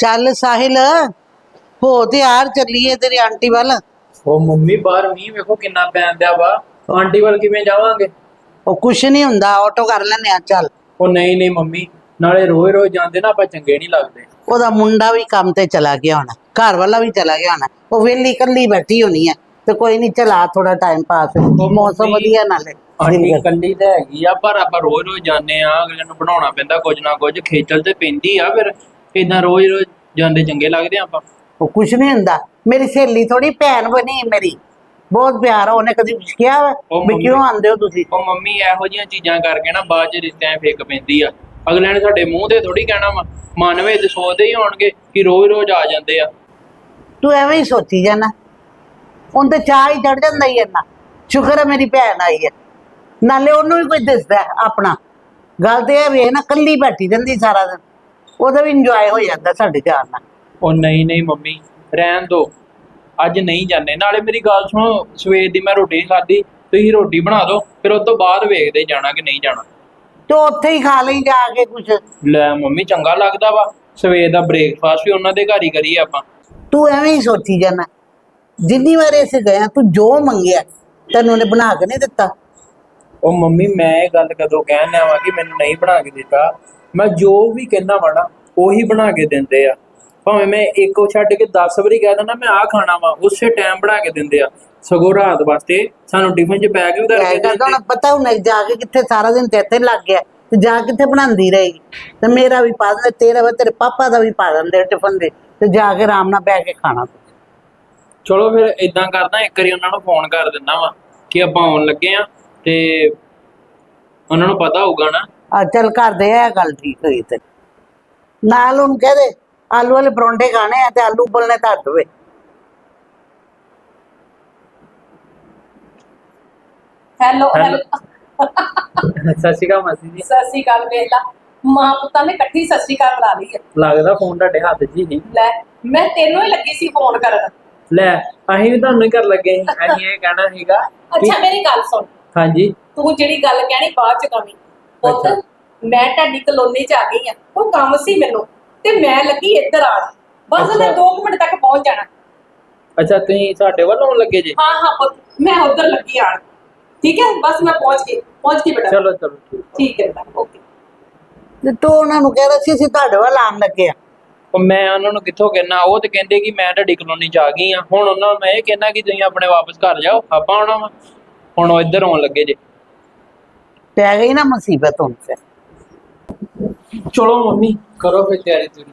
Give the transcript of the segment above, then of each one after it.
ਚੱਲ ਸਾਹਿਲ ਹੋ ਤੇ ਯਾਰ ਚੱਲੀਏ ਤੇਰੀ ਆਂਟੀ ਵੱਲ। ਉਹ ਮੰਮੀ ਬਾਹਰ ਮੀਂਹ ਵੇਖੋ ਕਿੰਨਾ ਪੈਂਦਿਆ ਵਾ। ਆਂਟੀ ਵੱਲ ਕਿਵੇਂ ਜਾਵਾਂਗੇ? ਉਹ ਕੁਛ ਨਹੀਂ ਹੁੰਦਾ ਆਟੋ ਕਰ ਲੈਨੇ ਆ ਚੱਲ। ਉਹ ਨਹੀਂ ਨਹੀਂ ਮੰਮੀ ਨਾਲੇ ਰੋਜ਼ ਰੋਜ਼ ਜਾਂਦੇ ਨਾ ਆਪਾਂ ਚੰਗੇ ਨਹੀਂ ਲੱਗਦੇ। ਉਹਦਾ ਮੁੰਡਾ ਵੀ ਕੰਮ ਤੇ ਚਲਾ ਗਿਆ ਹੋਣਾ ਘਰ ਵਾਲਾ ਵੀ ਚਲਾ ਗਿਆ ਹੋਣਾ। ਉਹ ਵੇਲੀ ਇਕੱਲੀ ਬੈਠੀ ਹੋਣੀ ਹੈ ਤੇ ਕੋਈ ਨਹੀਂ ਚਲਾ ਥੋੜਾ ਟਾਈਮ ਪਾਸ ਮੌਸਮ ਵਧੀਆ ਨਾਲੇ ਆਂਟੀ ਇਕੱਲੀ ਤਾਂ ਹੈਗੀ ਆ ਪਰ ਆਪਾਂ ਰੋਜ਼ ਰੋਜ਼ ਜਾਂਦੇ ਆ ਅਗਲੇ ਨੂੰ ਬਣਾਉਣਾ ਪੈਂਦਾ ਕੁਝ ਨਾ ਕੁਝ ਖੇਚਲ ਤੇ ਪੈਂਦੀ ਆ ਫਿਰ। ਇਦਾਂ ਰੋਜ਼ ਰੋਜ਼ ਜਾਂਦੇ ਚੰਗੇ ਲੱਗਦੇ ਆ ਆਪਾਂ? ਉਹ ਕੁਛ ਨਹੀਂ ਹੁੰਦਾ। ਮੇਰੀ ਸਹੇਲੀ ਥੋੜੀ ਭੈਣ ਬਣੀ ਮੇਰੀ। ਬਹੁਤ ਪਿਆਰ ਆ ਉਹਨੇ ਕਦੀ ਕੁਛ ਕਿਹਾ ਵਾ ਉਹ ਵੀ ਮੰਮੀ- ਕਿਉਂ ਆਂਦੇ ਹੋ ਤੁਸੀਂ? ਉਹ ਮੰਮੀ ਇਹੋ ਜਿਹੀਆਂ ਚੀਜ਼ਾਂ ਕਰਕੇ ਨਾ ਬਾਅਦ ਚ ਰਿਸ਼ਤਿਆਂ 'ਚ ਫਿੱਕ ਪੈਂਦੀ ਆ। ਅਗਲੇ ਨੇ ਸਾਡੇ ਮੂੰਹ ਤੇ ਥੋੜੀ ਕਹਿਣਾ ਵਾ ਮਨ ਵਿੱਚ ਸੋਚਦੇ ਹੀ ਹੋਣਗੇ ਕਿ ਰੋਜ਼ ਰੋਜ਼ ਆ ਜਾਂਦੇ ਆ। ਤੂੰ ਐਵੇਂ ਹੀ ਸੋਚੀ ਜਾਣਾ ਉਹਨ ਤੇ ਚਾਹ ਹੀ ਚੜ ਜਾਂਦਾ ਹੀ ਇੰਨਾ। ਸ਼ੁਕਰ ਹੈ ਮੇਰੀ ਭੈਣ ਆਈ ਹੈ ਨਾਲੇ ਉਹਨੂੰ ਵੀ ਕੋਈ ਦਿਸਦਾ ਹੈ ਆਪਣਾ। ਗੱਲ ਤੇ ਇਹ ਵੇਖ ਨਾ ਕੱਲੀ ਬੈਠੀ ਰਹਿੰਦੀ ਸਾਰਾ ਦਿਨ। ਉਹਦਾ ਵੀ ਇੰਜੋਏ ਹੋ ਜਾਂਦਾ ਸਾਡੇ ਜਾਣ ਨਾਲ। ਉਹ ਨਹੀਂ ਨਹੀਂ ਮੰਮੀ ਰਹਿਣ ਦੋ। ਅੱਜ ਨਹੀਂ ਜਾਂਦੇ। ਨਾਲੇ ਮੇਰੀ ਗੱਲ ਸੁਣੋ ਸਵੇਰ ਦੀ ਮੈਂ ਰੋਟੀ ਨਹੀਂ ਖਾਧੀ ਤੁਸੀਂ ਰੋਟੀ ਬਣਾ ਦਿਓ ਫਿਰ ਉਸ ਤੋਂ ਬਾਅਦ ਵੇਖਦੇ ਜਾਣਾ ਕਿ ਨਹੀਂ ਜਾਣਾ। ਤੇ ਉੱਥੇ ਹੀ ਖਾ ਲਈ ਜਾ ਕੇ ਕੁਛ। ਲੈ ਮੰਮੀ ਚੰਗਾ ਲੱਗਦਾ ਵਾ। ਸਵੇਰ ਦਾ ਬ੍ਰੇਕਫਾਸਟ ਵੀ ਉਹਨਾਂ ਦੇ ਘਰ ਹੀ ਕਰੀਏ ਆਪਾਂ। ਤੂੰ ਐਵੇਂ ਹੀ ਸੋਚੀ ਜਾਣਾ ਜਿੰਨੀ ਵਾਰ ਅਸੀਂ ਗਏ ਤੂੰ ਜੋ ਮੰਗਿਆ ਤੈਨੂੰ ਉਹਨੇ ਬਣਾ ਕੇ ਨਹੀਂ ਦਿੱਤਾ। ਉਹ ਮੰਮੀ ਮੈਂ ਇਹ ਗੱਲ ਕਦੋਂ ਕਹਿਣ ਲਿਆਵਾਂ ਕਿ ਮੈਨੂੰ ਨਹੀਂ ਬਣਾ ਕੇ ਦਿੱਤਾ। ਮੈਂ ਜੋ ਵੀ ਕਹਿੰਦਾ ਵਾ ਨਾ ਉਹੀ ਬਣਾ ਕੇ ਦਿੰਦੇ ਆ। ਭਾਵੇਂ ਮੈਂ ਇੱਕੋ ਛੱਡ ਕੇ 10 ਵਾਰੀ ਕਹਿ ਦਿੰਦਾ ਮੈਂ ਆਹ ਖਾਣਾ ਵਾ ਉਸੇ ਟਾਈਮ ਬਣਾ ਕੇ ਦਿੰਦੇ ਆ। ਸਗੋਂ ਰਾਤ ਵਾਸਤੇ ਸਾਨੂੰ ਟਿਫਨ 'ਚ ਪੈਕ ਵੀ ਕਰਕੇ ਕਰਦਾ ਹੁਣ ਪਤਾ ਹੁਣ ਜਾ ਕੇ ਕਿੱਥੇ ਸਾਰਾ ਦਿਨ ਤੇ ਇੱਥੇ ਲੱਗ ਗਿਆ ਤੇ ਜਾ ਕਿੱਥੇ ਬਣਾਉਂਦੀ ਰਹੇਗੀ? ਤੇ ਮੇਰਾ ਵੀ ਪਾ ਦਿੰਦੇ ਤੇਰਾ ਵੀ ਤੇਰੇ ਪਾਪਾ ਦਾ ਵੀ ਪਾ ਦਿੰਦੇ ਟਿਫਨ ਦੇ ਤੇ ਜਾ ਕੇ ਆਰਾਮ ਨਾਲ ਬੈ ਕੇ ਖਾਣਾ। ਚਲੋ ਫਿਰ ਇਦਾਂ ਕਰਦਾ ਇੱਕ ਵਾਰੀ ਉਹਨਾਂ ਨੂੰ ਫੋਨ ਕਰ ਦਿੰਦਾ ਵਾ ਕਿ ਆਪਾਂ ਆਉਣ ਲੱਗੇ ਆ ਤੇ ਉਹਨਾਂ ਨੂੰ ਪਤਾ ਹੋਊਗਾ ਨਾ ਆ ਚੱਲ ਕਰਦੇ ਆ ਇਹ ਗੱਲ ਠੀਕ ਹੋਈ ਤੇ। ਨਾਲ ਉਹਨੂੰ ਕਹਿ ਦੇ ਆਲੂ ਵਾਲੇ ਪਰੌਂਠੇ ਖਾਣੇ ਆ ਤੇ ਆਲੂ ਉਬਲਨੇ ਧਰ ਦੇਵੇ। ਹੈਲੋ. ਹੈਲੋ ਸਤਿ ਸ਼੍ਰੀ ਅਕਾਲ ਮਾਸੀ ਜੀ। ਸਤਿ ਸ਼੍ਰੀ ਅਕਾਲ ਵੇਲਾ ਮਾਂ ਪੁੱਤਾਂ ਨੇ ਇਕੱਠੀ ਸਤਿ ਸ਼੍ਰੀ ਅਕਾਲ ਬੁਲਾ ਲਈ ਹੈ ਲੱਗਦਾ ਫੋਨ ਤੁਹਾਡੇ ਹੱਥ 'ਚ ਹੀ ਸੀ। ਲੈ ਮੈਂ ਤੈਨੂੰ ਹੀ ਲੱਗੀ ਸੀ ਫੋਨ ਕਰਨ। ਲੈ ਅਸੀਂ ਵੀ ਤੁਹਾਨੂੰ ਹੀ ਕਰ ਲੱਗੇ ਸੀ। ਅਸੀਂ ਇਹ ਕਹਿਣਾ ਸੀਗਾ ਕਿ- ਅੱਛਾ ਮੇਰੀ ਗੱਲ ਸੁਣ। ਹਾਂਜੀ। ਤੂੰ ਜਿਹੜੀ ਗੱਲ ਕਹਿਣੀ ਬਾਅਦ ਚ ਕਵੀ। ਪੁੱਤ ਅੱਛਾ। ਮੈਂ ਤੁਹਾਡੀ ਕਲੋਨੀ ਚ ਆ ਗਈ ਆ। ਉਹ ਕੰਮ ਸੀ ਮੈਨੂੰ ਤੇ ਮੈਂ ਲੱਗੀ ਇੱਧਰ ਆਣ ਬਸ ਮੈਂ ਅੱਛਾ। 2 ਮਿੰਟ ਤੱਕ ਪਹੁੰਚ ਜਾਣਾ। ਅੱਛਾ ਤੁਸੀਂ ਸਾਡੇ ਵੱਲ ਆਉਣ ਲੱਗੇ ਜੀ? ਹਾਂ ਹਾਂ ਪੁੱਤ ਮੈਂ ਉਧਰ ਲੱਗੀ ਆਣ ਠੀਕ ਹੈ? ਬਸ ਮੈਂ ਪਹੁੰਚ ਗਈ। ਪਹੁੰਚ ਗਈ ਬੇਟਾ। ਚਲੋ ਚਲੋ ਠੀਕ ਠੀਕ ਹੈ ਬੇਟਾ ਓਕੇ। ਤੇ ਤੂੰ ਉਹਨਾਂ ਨੂੰ ਕਹਿ ਰਿਹਾ ਸੀ ਅਸੀਂ ਤੁਹਾਡੇ ਵੱਲ ਆਉਣ ਲੱਗੇ ਆ। ਉਹ ਮੈਂ ਉਹਨਾਂ ਨੂੰ ਕਿੱਥੋਂ ਕਹਿਣਾ ਉਹ ਤੇ ਕਹਿੰਦੇ ਕਿ ਮੈਂ ਤੁਹਾਡੀ ਕਲੋਨੀ ਚ ਆ ਗਈ ਆ। ਹੁਣ ਉਹਨਾਂ ਨੂੰ ਮੈਂ ਇਹ ਕਹਿਣਾ ਕਿ ਤੁਸੀਂ ਆਪਣੇ ਵਾਪਸ ਘਰ ਜਾਓ। ਆਪਾਂ ਆਉਣਾ ਵਾ। ਹੁਣ ਉਹ ਇੱਧਰ ਆਉਣ ਲੱਗੇ ਜੇ। ਪੈ ਗਈ ਨਾ ਮੁਸੀਬਤ ਹੁਣ ਤੇ ਚਲੋ ਮੰਮੀ ਕਰੋ ਫਿਰ ਤਿਆਰੀ ਤੁਸੀਂ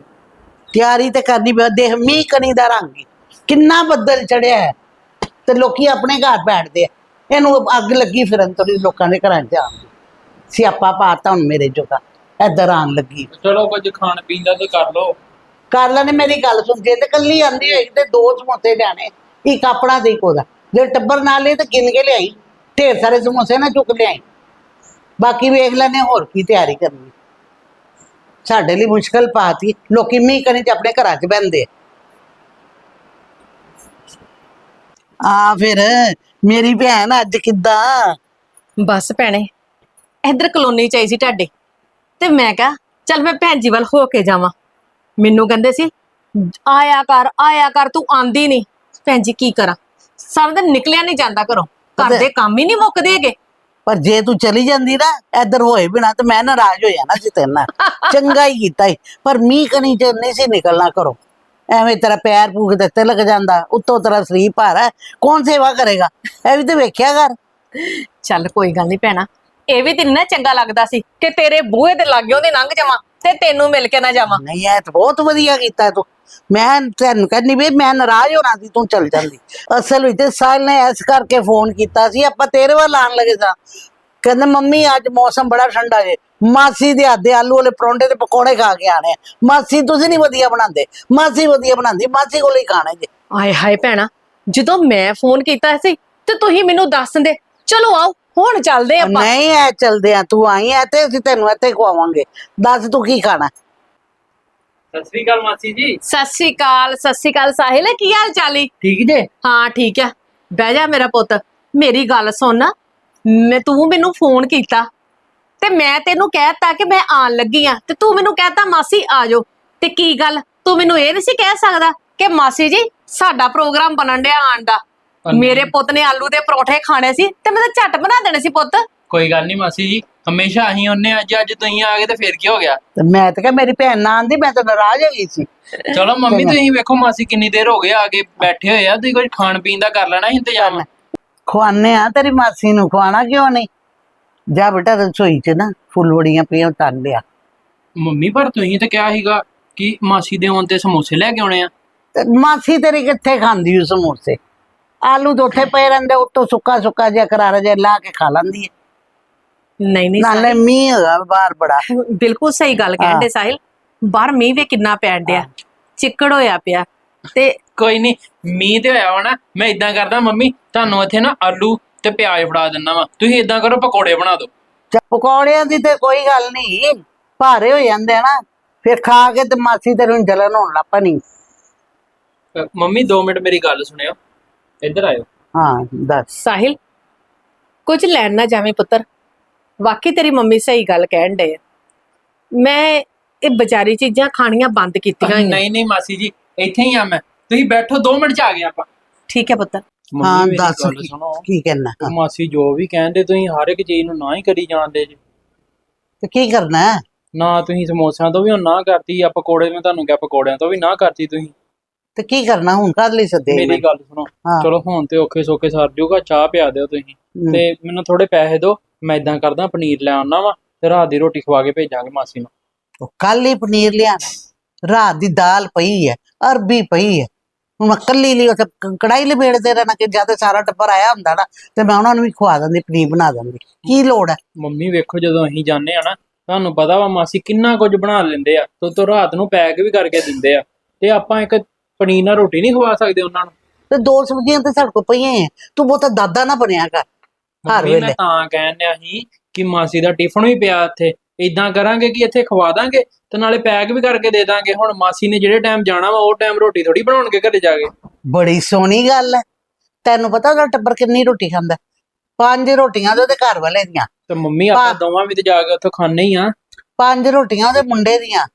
ਤਿਆਰੀ ਤੇ ਕਰਨੀ ਪਈ ਦੇਖ ਮੀਂਹ ਕਣੀ ਦਾ ਰੰਗ ਈ। ਕਿੰਨਾ ਬੱਦਲ ਚੜਿਆ ਹੈ ਤੇ ਲੋਕੀ ਆਪਣੇ ਘਰ ਬੈਠਦੇ ਆ। ਇਹਨੂੰ ਅੱਗ ਲੱਗੀ ਫਿਰਨ ਤੋਂ ਲੋਕਾਂ ਦੇ ਘਰਾਂ 'ਚ ਆਉਣ ਦੀ। ਸਿਆਪਾ ਪਾਤਾ ਹੁਣ ਮੇਰੇ ਜੋਗਾ ਇੱਧਰ ਆਉਣ ਲੱਗੀ। ਚਲੋ ਕੁਝ ਖਾਣ ਪੀਣ ਦਾ ਤੇ ਕਰ ਲਓ। ਕਰ ਲੈਣੇ ਮੇਰੀ ਗੱਲ ਸੁਣ ਜੇ ਤੇ ਕੱਲੀ ਆਂਦੀ ਹੋਈ ਤੇ ਦੋ ਸਮੋਸੇ ਲਿਆਣੇ ਇੱਕ ਆਪਣਾ ਇੱਕ ਉਹਦਾ। ਜੇ ਟੱਬਰ ਨਾਲ ਲਈ ਤੇ ਗਿਣ ਕੇ ਲਿਆਈ ਢੇਰ ਸਾਰੇ ਸਮੋਸੇ ਨਾ ਚੁੱਕ ਲਿਆਈ ਬਾਕੀ ਵੇਖ ਲੈਣੇ ਹੋਰ ਕੀ ਤਿਆਰੀ ਕਰਨੀ। ਸਾਡੇ ਲਈ ਮੁਸ਼ਕਲ ਪਾਤੀ। ਲੋਕੀ ਮੀਂਹ ਕਣੀ ਚ ਆਪਣੇ ਘਰਾਂ 'ਚ ਬਹਿੰਦੇ ਆ। ਫਿਰ ਮੇਰੀ ਭੈਣ ਅੱਜ ਕਿੱਦਾਂ? ਬਸ ਭੈਣੇ ਇੱਧਰ ਕਲੋਨੀ ਚ ਆਈ ਸੀ ਤੁਹਾਡੇ। ਤੇ ਮੈਂ ਕਿਹਾ ਚੱਲ ਮੈਂ ਭੈਣ ਜੀ ਵੱਲ ਹੋ ਕੇ ਜਾਵਾਂ। ਮੈਨੂੰ ਕਹਿੰਦੇ ਸੀ ਆਇਆ ਕਰ ਆਇਆ ਕਰ ਤੂੰ ਆਂਦੀ ਨਹੀਂ ਭੈਣ ਜੀ ਕੀ ਕਰਾਂ? ਸਾਰਾ ਦਿਨ ਨਿਕਲਿਆ ਨਹੀਂ ਜਾਂਦਾ ਘਰੋਂ। ਘਰ ਦੇ ਕੰਮ ਹੀ ਨਹੀਂ ਮੁੱਕਦੇ ਹੈਗੇ। ਪਰ ਜੇ ਤੂੰ ਚਲੀ ਜਾਂਦੀ ਨਾ ਇੱਧਰ ਹੋਏ ਬਿਨਾ ਤੇ ਮੈਂ ਨਾਰਾਜ਼ ਹੋ ਜਾਣਾ ਸੀ ਤੇਰੇ ਨਾਲ। ਚੰਗਾ ਹੀ ਕੀਤਾ ਈ। ਪਰ ਮੀਂਹ ਕਣੀ ਚ ਨਹੀਂ ਸੀ ਨਿਕਲਣਾ ਕਰੋ ਐਵੇਂ ਤੇਰਾ ਪੈਰ ਪੂਕ ਤੇ ਤਿਲਕ ਜਾਂਦਾ ਉੱਤੋਂ ਤੇਰਾ ਸਰੀਰ ਭਾਰਾ ਹੈ, ਕੌਣ ਸੇਵਾ ਕਰੇਗਾ? ਇਹ ਵੀ ਤੇ ਵੇਖਿਆ ਕਰ। ਚੱਲ ਕੋਈ ਗੱਲ ਨਹੀਂ ਭੈਣਾ ਇਹ ਵੀ ਤੈਨੂੰ ਨਾ ਚੰਗਾ ਲੱਗਦਾ ਸੀ ਕਿ ਤੇਰੇ ਬੂਹੇ ਦੇ ਲਾਗਿਓਂ ਦੀ ਲੰਘ ਜਾਵਾਂ ਤੇ ਤੈਨੂੰ ਮਿਲ ਕੇ ਨਾ ਜਾਵਾਂ। ਨਹੀਂ ਇਹ ਤਾਂ ਬਹੁਤ ਵਧੀਆ ਕੀਤਾ ਤੂੰ। ਮੈਂ ਤੈਨੂੰ ਕਹਿੰਦੀ ਵੀ ਮੈਂ ਨਾਰਾਜ਼ ਹੋਣਾ ਸੀ ਤੂੰ ਚਲ ਜਾਂਦੀ। ਅਸਲ ਵਿੱਚ ਸਾਹਿਲ ਨੇ ਇਸ ਕਰਕੇ ਫੋਨ ਕੀਤਾ ਸੀ ਆਪਾਂ ਤੇਰੇ ਵੱਲ ਆਣ ਲੱਗੇ ਸਾਂ। ਕਹਿੰਦਾ ਮੰਮੀ ਅੱਜ ਮੌਸਮ ਬੜਾ ਠੰਡਾ ਜੇ। ਮਾਸੀ ਦੇ ਹੱਥ ਦੇ ਆਲੂ ਵਾਲੇ ਪਰੌਂਠੇ ਤੇ ਪਕੌੜੇ ਖਾ ਕੇ ਆਣੇ। ਮਾਸੀ ਤੁਸੀਂ ਨਹੀਂ ਵਧੀਆ ਬਣਾਉਂਦੇ। ਮਾਸੀ ਵਧੀਆ ਬਣਾਉਂਦੀ ਮਾਸੀ ਕੋਲ ਹੀ ਖਾਣੇ ਜੇ। ਆਏ ਹਾਏ ਭੈਣਾ ਜਦੋਂ ਮੈਂ ਫੋਨ ਕੀਤਾ ਸੀ ਤੇ ਤੁਸੀਂ ਮੈਨੂੰ ਦੱਸ ਦਿੰਦੇ ਚਲੋ ਆਓ ਹੁਣ ਚੱਲਦੇ ਆਪਾਂ। ਨਹੀਂ ਐ ਚਲਦੇ ਆ ਤੂੰ ਆਈ ਐ ਤੇ ਅਸੀਂ ਤੈਨੂੰ ਇੱਥੇ ਖਵਾਵਾਂਗੇ। ਦੱਸ ਤੂੰ ਕੀ ਖਾਣਾ? ਸਤਿ ਸ੍ਰੀ ਅਕਾਲ ਮਾਸੀ ਜੀ। ਸਤਿ ਸ਼੍ਰੀ ਅਕਾਲ ਸਤਿ ਸ਼੍ਰੀ ਅਕਾਲ ਸਾਹਿਲ ਕੀ ਹਾਲ ਚਾਲੀ ਠੀਕ ਜੇ? ਹਾਂ ਠੀਕ ਆ। ਬਹਿ ਜਾ ਮੇਰਾ ਪੁੱਤ ਮੇਰੀ ਗੱਲ ਸੁਣ। ਮੈਂ ਤੂੰ ਮੈਨੂੰ ਫੋਨ ਕੀਤਾ ਤੇ ਮੈਂ ਤੈਨੂੰ ਕਹਿਤਾ ਕਿ ਮੈਂ ਆਣ ਲੱਗੀ ਆ ਤੇ ਤੂੰ ਮੈਨੂੰ ਕਹਿਤਾ ਮਾਸੀ ਆ ਜਾਓ। ਤੇ ਕੀ ਗੱਲ? ਤੂੰ ਮੈਨੂੰ ਇਹ ਨਹੀਂ ਸੀ ਕਹਿ ਸਕਦਾ ਕਿ ਮਾਸੀ ਜੀ ਸਾਡਾ ਪ੍ਰੋਗਰਾਮ ਬਣਨ ਡਿਆ ਆਣ ਦਾ। ਮੇਰੇ ਪੁੱਤ ਨੇ ਆਲੂ ਦੇ ਪਰੌਠੇ ਖਾਣੇ ਸੀ ਤੇ ਮੈਂ ਤਾਂ ਝੱਟ ਬਣਾ ਦੇਣੇ ਸੀ ਪੁੱਤ। ਕੋਈ ਗੱਲ ਨਹੀਂ ਮਾਸੀ ਜੀ ਹਮੇਸ਼ਾ ਅਸੀਂ ਹੁੰਨੇ ਅੱਜ ਅੱਜ ਤੁਸੀਂ ਆ ਗਏ ਤੇ ਫਿਰ ਕੀ ਹੋ ਗਿਆ? ਤੇ ਮੈਂ ਤਾਂ ਕਿਹਾ ਮੇਰੀ ਭੈਣ ਨਾ ਆਂਦੀ ਮੈਂ ਤਾਂ ਨਾਰਾਜ਼ ਹੋ ਗਈ ਸੀ। ਚਲੋ ਮੰਮੀ ਤੁਸੀਂ ਵੇਖੋ ਮਾਸੀ ਕਿੰਨੀ ਦੇਰ ਹੋ ਗਈ ਆ ਕੇ ਬੈਠੇ ਹੋਏ ਆ ਤੁਸੀਂ ਕੁਝ ਖਾਣ ਪੀਣ ਦਾ ਕਰ ਲੈਣਾ ਸੀ ਇੰਤਜ਼ਾਮ? ਖਵਾਨੇ ਆ ਤੇਰੀ ਮਾਸੀ ਨੂੰ ਖਵਾਣਾ ਕਿਉਂ ਨਹੀਂ? ਜਾ ਬੇਟਾ ਰਸੋਈ 'ਚ ਨਾ ਫੁੱਲਵੜੀਆਂ ਪਈਆਂ ਤਲ ਲਿਆ। ਮੰਮੀ ਪਰ ਤੁਸੀਂ ਤਾਂ ਕਿਹਾ ਸੀਗਾ ਕਿ ਮਾਸੀ ਦੇ ਆਉਣ ਤੇ ਸਮੋਸੇ ਲੈ ਕੇ ਆਉਣੇ ਆ। ਤੇ ਮਾਸੀ ਤੇਰੀ ਕਿੱਥੇ ਖਾਂਦੀ ਉਹ ਸਮੋਸੇ? ਆਲੂ ਉੱਥੇ ਪਏ ਰਹਿੰਦੇ ਉੱਤੋਂ ਸੁੱਕਾ ਸੁੱਕਾ ਜਿਹਾ ਕਰਾਰਾ ਜਿਹਾ ਲਾ ਕੇ ਖਾ ਲੈਂਦੀ ਹੈ ਨਹੀਂ ਨਹੀਂ ਨਾਲੇ ਮੀਂਹ ਹੈਗਾ ਬਾਹਰ ਬੜਾ। ਬਿਲਕੁਲ ਸਹੀ ਗੱਲ ਕਹਿੰਦੇ ਸਾਹਿਲ ਬਾਹਰ ਮੀਂਹ ਵੀ ਕਿੰਨਾ ਪੈਣ ਡਿਆ ਚਿੱਕੜ ਹੋਇਆ ਪਿਆ ਤੇ ਕੋਈ ਨਹੀਂ ਮੀਂਹ ਤੇ ਹੋਇਆ ਨਾ ਮੈਂ ਇਦਾਂ ਕਰਦਾ ਮੰਮੀ ਤੁਹਾਨੂੰ ਇੱਥੇ ਨਾ ਆਲੂ ਤੇ ਪਿਆਜ਼ ਫੜਾ ਦਿੰਦਾ ਵਾ ਤੁਸੀਂ ਇਦਾਂ ਕਰੋ ਪਕੌੜੇ ਬਣਾ ਦਿਓ। ਚ- ਪਕੌੜਿਆਂ ਦੀ ਤੇ ਕੋਈ ਗੱਲ ਨਹੀਂ ਭਾਰੇ ਹੋ ਜਾਂਦੇ ਆ ਨਾ ਫਿਰ ਖਾ ਕੇ ਤੇ ਮਾਸੀ ਤੇਰੇ ਨੂੰ ਜਲਨ ਹੋਣ ਲੱਗ ਪਣੀ। ਅ, ਮੰਮੀ 2 ਮਿੰਟ ਮੇਰੀ ਗੱਲ ਸੁਣਿਓ ਇੱਧਰ ਆਇਓ। ਹਾਂ ਦੱਸ। ਸਾਹਿਲ ਕੁਝ ਲੈਣ ਨਾ ਜਾਵੇਂ ਪੁੱਤਰ। ਵਾਕਈ ਤੇਰੀ ਮੰਮੀ ਸਹੀ ਗੱਲ ਕਹਿਣ ਡੇ ਮੈਂ ਇਹ ਬਾਜ਼ਾਰੀ ਚੀਜ਼ਾਂ ਖਾਣੀਆਂ ਬੰਦ ਕੀਤੀਆਂ ਨਹੀਂ ਨਹੀਂ ਮਾਸੀ ਜੀ ਇੱਥੇ ਹੀ ਆ ਮੈਂ। ਤੁਸੀਂ ਬੈਠੋ 2 ਮਿੰਟ ਚ ਆ ਗਏ ਆਪਾਂ। ਠੀਕ ਹੈ ਪੁੱਤਰ ਹਾਂ ਮੇਰੀ ਦੱਸ ਗੱਲ ਸੁਣੋ। ਕੀ ਕਹਿਣਾ? ਉਹ ਮਾਸੀ ਜੋ ਵੀ ਕਹਿੰਦੇ ਤੁਸੀਂ ਹਰ ਇੱਕ ਚੀਜ਼ ਨੂੰ ਨਾ ਹੀ ਕਰੀ ਜਾਂਦੇ ਜੀ। ਤੇ ਕੀ ਕਰਨਾ? ਹੈ? ਨਾ ਤੁਸੀਂ ਸਮੋਸਿਆਂ ਤੋਂ ਵੀ ਹੁਣ ਨਾ ਕਰਤੀ ਆ ਪਕੌੜੇ ਮੈਂ ਤੁਹਾਨੂੰ ਕਿਹਾ ਪਕੌੜਿਆਂ ਤੋਂ ਵੀ ਨਾ ਕਰਤੀ ਤੁਸੀਂ। ਤੇ ਕੀ ਕਰਨਾ? ਹੁਣ ਕਦ ਲਈ ਸੱਦੇ ਮੇਰੀ ਗੱਲ ਸੁਣੋ। ਹਾਂ। ਚਲੋ ਹੁਣ ਤੇ ਔਖੇ ਸੌਖੇ ਸਰ ਜੂਗਾ ਚਾਹ ਪਿਆ ਦਿਓ ਤੁਸੀਂ। ਤੇ ਮੈਨੂੰ ਥੋੜੇ ਪੈਸੇ ਦਿਓ। ਮੈਂ ਇਦਾਂ ਕਰਦਾ ਪਨੀਰ ਲੈ ਆਉਣਾ ਵਾ ਤੇ ਰਾਤ ਦੀ ਰੋਟੀ ਖਵਾ ਕੇ ਭੇਜਾਂਗੇ ਮਾਸੀ ਨੂੰ। ਕੱਲ ਹੀ ਪਨੀਰ ਲਿਆਣਾ। ਰਾਤ ਦੀ ਦਾਲ ਪਈ ਹੈ ਅਰਬੀ ਪਈ ਹੈ। ਹੁਣ ਮੈਂ ਕੱਲੀ ਲਈ ਉੱਥੇ ਕੜਾਈ ਲਪੇੜਦੇ ਰਹਿਣਾ ਕਿ ਜਦ ਸਾਰਾ ਟੱਬਰ ਆਇਆ ਹੁੰਦਾ ਨਾ ਤੇ ਮੈਂ ਉਹਨਾਂ ਨੂੰ ਵੀ ਖਵਾ ਦਿੰਦੀ ਪਨੀਰ ਬਣਾ ਦਿੰਦੀ। ਕੀ ਲੋੜ ਹੈ? ਮੰਮੀ ਵੇਖੋ ਜਦੋਂ ਅਸੀਂ ਜਾਂਦੇ ਆ ਨਾ ਤੁਹਾਨੂੰ ਪਤਾ ਵਾ ਮਾਸੀ ਕਿੰਨਾ ਕੁਝ ਬਣਾ ਲੈਂਦੇ ਆ ਤੋਂ ਤੋਂ ਰਾਤ ਨੂੰ ਪੈਕ ਵੀ ਕਰਕੇ ਦਿੰਦੇ ਆ। ਤੇ ਆਪਾਂ ਇੱਕ ਪਨੀਰ ਨਾਲ ਰੋਟੀ ਨਹੀਂ ਖਵਾ ਸਕਦੇ ਉਹਨਾਂ ਨੂੰ। ਤੇ ਦੋ ਸਬਜ਼ੀਆਂ ਤੇ ਸਾਡੇ ਕੋਲ ਪਈਆਂ ਹੈ ਤੂੰ ਬਹੁਤਾ ਦਾਦਾ ਨਾ ਬਣਿਆ ਕਰ। ਹਰ ਮੰਮੀ ਮੈਂ ਵੇਲੇ ਤਾਂ ਕਹਿੰਨਿਆ ਸੀ ਕਿ ਮਾਸੀ ਦਾ ਟਿਫਨ ਵੀ ਪਿਆ ਇੱਥੇ। ਇਦਾਂ ਕਰਾਂਗੇ ਕਿ ਇੱਥੇ ਖਵਾ ਦਾਂਗੇ ਤੇ ਨਾਲੇ ਪੈਕ ਵੀ ਕਰਕੇ ਦੇ ਦਾਂਗੇ। ਹੁਣ ਮਾਸੀ ਨੇ ਜਿਹੜੇ ਟਾਈਮ ਜਾਣਾ ਵਾ ਉਹ ਟਾਈਮ ਰੋਟੀ ਥੋੜੀ ਬਣਾਉਣਗੇ ਘਰੇ ਜਾ ਕੇ। ਬੜੀ ਸੋਹਣੀ ਗੱਲ ਹੈ। ਤੈਨੂੰ ਪਤਾ ਉਹਦਾ ਟੱਬਰ ਕਿੰਨੀ ਰੋਟੀ ਖਾਂਦਾ? ਪੰਜ ਰੋਟੀਆਂ ਦੇ ਉਹਦੇ ਘਰ ਵਾਲੇ ਦੀਆਂ। ਤੇ ਮੰਮੀ ਆਪਾਂ। ਦੋਵਾਂ ਵੀ ਤੇ ਜਾ ਕੇ ਉੱਥੋਂ ਖਾਣੇ ਹੀ ਆ। ਪੰਜ ਰੋਟੀਆਂ ਉਹਦੇ ਮੁੰਡੇ ਦੀਆਂ